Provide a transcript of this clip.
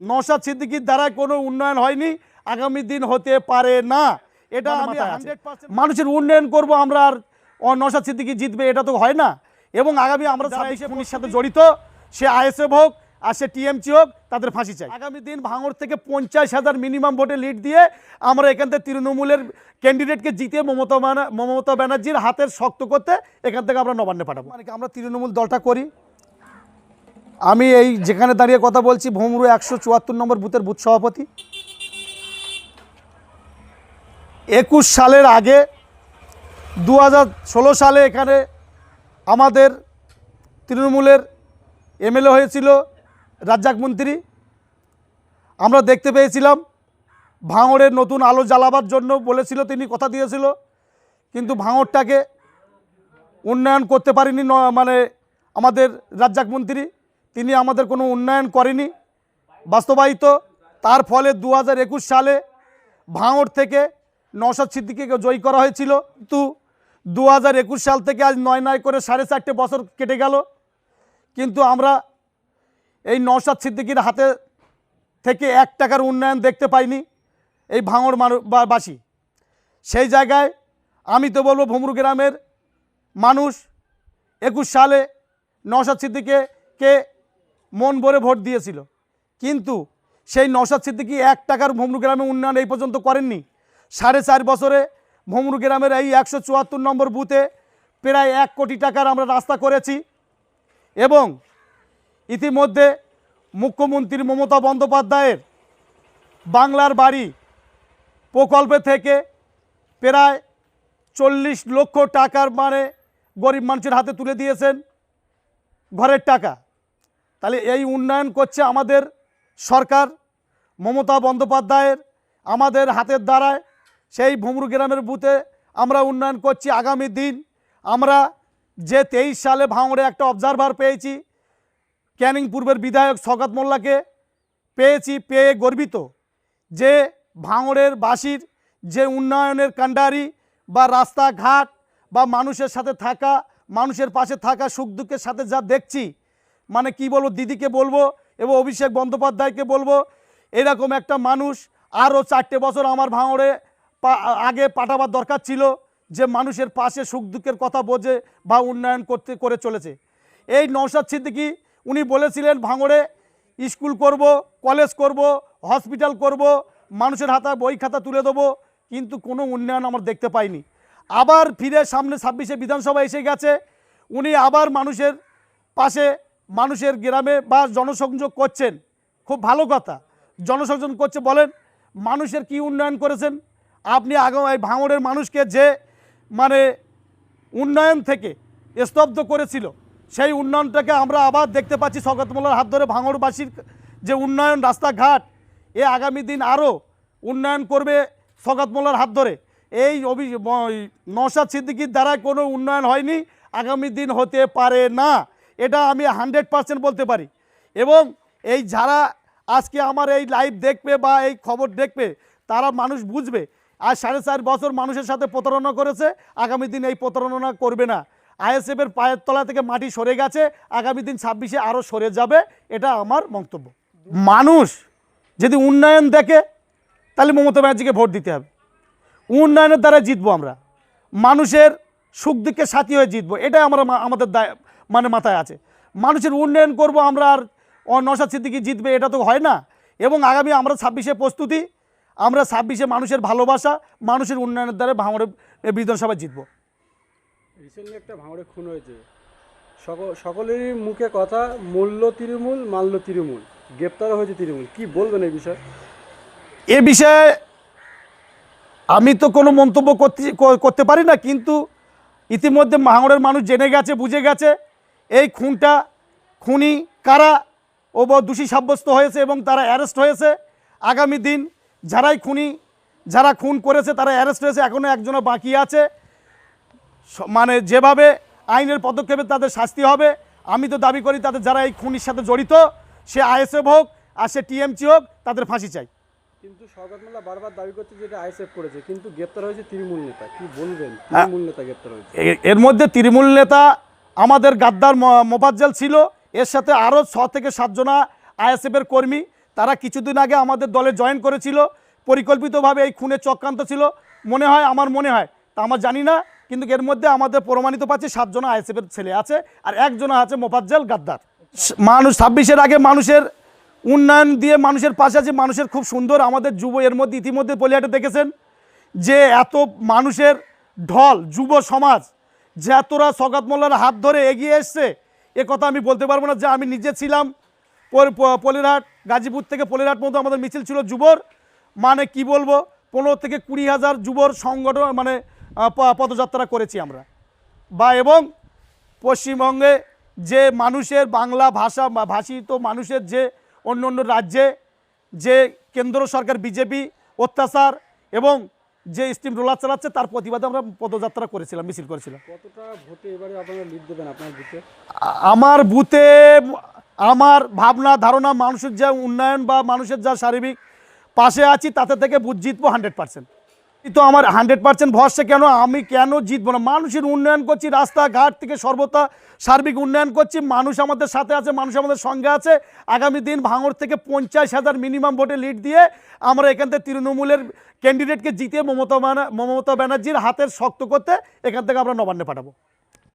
নওশাদ সিদ্দিকির দ্বারা কোনো উন্নয়ন হয়নি আগামী দিন হতে পারে না। এটা আমি মানুষের উন্নয়ন করব আমরা আর নওশাদ সিদ্দিকি জিতবে এটা তো হয় না। এবং আগামী আমরা ছাব্বিশে খুনির সাথে জড়িত সে আইএসএফ হোক আর সে টিএমসি হোক তাদের ফাঁসি চাই। আগামী দিন ভাঙড় থেকে পঞ্চাশ হাজার মিনিমাম ভোটে লিড দিয়ে আমরা এখান থেকে তৃণমূলের ক্যান্ডিডেটকে জিতিয়ে মমতা মমতা ব্যানার্জির হাতের শক্ত করতে এখান থেকে আমরা নবান্নে পাঠাবো। মানে আমরা তৃণমূল দলটা করি? আমি এই যেখানে দাঁড়িয়ে কথা বলছি, ভোমরু একশো চুয়াত্তর নম্বর বুথের বুথ সভাপতি। একুশ সালের আগে দু সালে এখানে আমাদের তৃণমূলের এমএলএ হয়েছিল রাজ্জাক মন্ত্রী। আমরা দেখতে পেয়েছিলাম ভাঙড়ের নতুন আলো জ্বালাবার জন্য বলেছিল, তিনি কথা দিয়েছিল, কিন্তু ভাঙড়টাকে উন্নয়ন করতে পারেনি মানে আমাদের রাজ্জাক মন্ত্রী। তিনি আমাদের কোনো উন্নয়ন করেনি, বাস্তবায়িত। তার ফলে দু হাজার একুশ সালে ভাঙড় থেকে নওশাদ সিদ্দিকিকে জয়ী করা হয়েছিল। কিন্তু দু হাজার একুশ সাল থেকে আজ নয় নয় করে সাড়ে চারটে বছর কেটে গেল। কিন্তু আমরা এই নওশাদ সিদ্দিকির হাতে থেকে এক টাকার উন্নয়ন দেখতে পাইনি এই ভাঙড় বাসী। সেই জায়গায় আমি তো বলব ভুমরু গ্রামের মানুষ। একুশ সালে নওশাদ সিদ্দিকে কে মন ভরে ভোট দিয়েছিল। কিন্তু সেই নওশাদ সিদ্দিকি এক টাকার ভমরু গ্রামে উন্নয়ন এই পর্যন্ত করেননি। সাড়ে চার বছরে ভমরু গ্রামের এই একশো চুয়াত্তর নম্বর বুথে প্রায় এক কোটি টাকার আমরা রাস্তা করেছি এবং ইতিমধ্যে মুখ্যমন্ত্রী মমতা বন্দ্যোপাধ্যায়ের বাংলার বাড়ি প্রকল্পে থেকে প্রায় চল্লিশ লক্ষ টাকার মানে গরিব মানুষের হাতে তুলে দিয়েছেন। ঘরের টাকা। তাহলে এই উন্নয়ন করছে আমাদের সরকার, মমতা বন্দ্যোপাধ্যায়ের, আমাদের হাতের দ্বারায়। সেই ভুমরু গ্রামের বুথে আমরা উন্নয়ন করছি আগামী দিন। আমরা যে তেইশ সালে ভাঙড়ে একটা অবজারভার পেয়েছি, ক্যানিং পূর্বের বিধায়ক শওকত মোল্লাকে পেয়েছি, পেয়ে গর্বিত যে ভাঙড়ের বাসির যে উন্নয়নের কাণ্ডারি বা রাস্তাঘাট বা মানুষের সাথে থাকা, মানুষের পাশে থাকা, সুখ দুঃখের সাথে যা দেখছি মানে কি বলব, দিদিকে বলব এবং অভিষেক বন্দ্যোপাধ্যায়কে বলব, এরকম একটা মানুষ আরও চারটে বছর আমার ভাঙড়ে আগে পাঠাবার দরকার ছিল যে মানুষের পাশে সুখ দুঃখের কথা বোঝে বা উন্নয়ন করতে, করে চলেছে। এই নৌসাদ সিদ্দিকি, উনি বলেছিলেন ভাঙড়ে স্কুল করব, কলেজ করব, হসপিটাল করব, মানুষের হাতে বই খাতা তুলে দেবো, কিন্তু কোনো উন্নয়ন আমরা দেখতে পাইনি। আবার ফিরে সামনে ছাব্বিশে বিধানসভা এসে গেছে, উনি আবার মানুষের পাশে মানুষের গ্রামে বা জনসংযোগ করছেন, খুব ভালো কথা। জনসংযোগ করছে বলেন, মানুষের কি উন্নয়ন করেছেন? আপনি আগাম এই ভাঙড়ের মানুষকে যে মানে উন্নয়ন থেকে স্তব্ধ করেছিল, সেই উন্নয়নটাকে আমরা আবার দেখতে পাচ্ছি শওকত হাত ধরে ভাঙড়বাসীর যে উন্নয়ন রাস্তাঘাট, এ আগামী দিন আরও উন্নয়ন করবে শওকত মোল্লার হাত ধরে। এই অভি নওশাদ সিদ্দিকির দ্বারা কোনো উন্নয়ন হয়নি, আগামী দিন হতে পারে না। এটা আমি হান্ড্রেড পার্সেন্ট বলতে পারি। এবং এই যারা আজকে আমার এই লাইভ দেখবে বা এই খবর দেখবে, তারা মানুষ বুঝবে। আর সাড়ে চার বছর মানুষের সাথে প্রতারণা করেছে, আগামী দিন এই প্রতারণা করবে না। আইএসএফের পায়ের তলা থেকে মাটি সরে গেছে, আগামী দিন ছাব্বিশে আরও সরে যাবে, এটা আমার মন্তব্য। মানুষ যদি উন্নয়ন দেখে, তাহলে মমতা ব্যানার্জিকে ভোট দিতে হবে। উন্নয়নের দ্বারা জিতবো আমরা। মানুষের সুখ দুঃখের সাথী হয়ে জিতবো, এটাই আমরা আমাদের দায় মানে মাথায় আছে। মানুষের উন্নয়ন করব আমরা আর নওশাদ সিদ্দিকি জিতবে এটা তো হয় না। এবং আগামী আমরা ছাব্বিশে প্রস্তুতি আমরা ছাব্বিশে মানুষের ভালোবাসা মানুষের উন্নয়নের দ্বারা ভাঙড়ে বিধানসভা জিতবো। রিসেন্টলি একটা ভাঙড়ে খুন হয়েছে। সকল সকলেরই মুখে কথা মূল্য তৃণমূল মাল্য তৃণমূল। গ্রেপ্তারও হয়েছে তৃণমূল। কি বলবেন এই বিষয়ে? এ বিষয়ে আমি তো কোনো মন্তব্য করতে করতে পারি না কিন্তু ইতিমধ্যে ভাঙড়ের মানুষ জেনে গেছে বুঝে গেছে। এই খুনটা খুনি কারা? ও ব- দোষী সাব্যস্ত হয়েছে এবং তারা অ্যারেস্ট হয়েছে। আগামী দিন যারাই খুনি যারা খুন করেছে তারা অ্যারেস্ট হয়েছে। এখনও একজনও বাকি আছে। মানে যেভাবে আইনের পদক্ষেপে তাদের শাস্তি হবে আমি তো দাবি করি তাদের যারা এই খুনির সাথে জড়িত সে আইএসএফ হোক আর সে টিএমসি হোক তাদের ফাঁসি চাই। কিন্তু শওকত মোল্লা বারবার দাবি করছে যে এটা আইসেফ করেছে কিন্তু গ্রেপ্তার হয়েছে তৃণমূল নেতা। কি বলবেন? তৃণমূল নেতা গ্রেপ্তার হয়েছে। এর মধ্যে তৃণমূল নেতা আমাদের গাদ্দার মোফাজ্জল ছিল। এর সাথে আরও ছ থেকে সাতজনা আইএসএফের কর্মী, তারা কিছুদিন আগে আমাদের দলে জয়েন করেছিল। পরিকল্পিতভাবে এই খুনের চক্রান্ত ছিল। মনে হয়, আমার মনে হয়, তা আমার জানি না, কিন্তু এর মধ্যে আমাদের প্রমাণিত পাচ্ছি সাতজন আইএসএফের ছেলে আছে আর একজন আছে মোফাজ্জল গাদ্দার। মানুষ, ছাব্বিশের আগে মানুষের উন্নয়ন দিয়ে মানুষের পাশে আছে মানুষের খুব সুন্দর আমাদের যুব, এর মধ্যে ইতিমধ্যে পলিহাটে দেখেছেন যে এত মানুষের ঢল, যুব সমাজ যে এতরা সগাত মোল্লার হাত ধরে এগিয়ে এসছে, এ কথা আমি বলতে পারব না যে আমি নিজে ছিলাম। পল- পলিরহাট, গাজীপুর থেকে পলিরহাট মতো আমাদের মিছিল ছিল যুবর। মানে কি বলব, পনেরো থেকে কুড়ি হাজার যুবর সংগঠন মানে পদযাত্রা করেছি আমরা। বা এবং পশ্চিমবঙ্গে যে মানুষের বাংলা ভাষা ভাষিত মানুষের যে অন্য অন্য রাজ্যে যে কেন্দ্র সরকার, বিজেপি, অত্যাচার এবং যে স্টিম রোলার চালাচ্ছে তার প্রতিবাদে আমরা পদযাত্রা করেছিলাম মিছিল করেছিলাম। কতটা ভোটে এবারে আপনারা লিড দেবেন আপনার বুথে? আমার বুথে আমার ভাবনা ধারণা মানুষের যা উন্নয়ন বা মানুষের যা শারীরিক পাশে আছি তাতে থেকে বুথ জিতবো হান্ড্রেড পার্সেন্ট তো আমার হান্ড্রেড পার্সেন্ট ভরসা কেন? আমি কেন জিতবো না? মানুষের উন্নয়ন করছি, রাস্তাঘাট থেকে সর্বতা, সার্বিক উন্নয়ন করছি, মানুষ আমাদের সাথে আছে, মানুষ আমাদের সঙ্গে আছে। আগামী দিন ভাঙড় থেকে পঞ্চাশ হাজার মিনিমাম ভোটে লিড দিয়ে আমরা এখান থেকে তৃণমূলের ক্যান্ডিডেটকে জিতিয়ে মমতা মমতা ব্যানার্জির হাতের শক্ত করতে এখান থেকে আমরা নবান্নে পাঠাবো।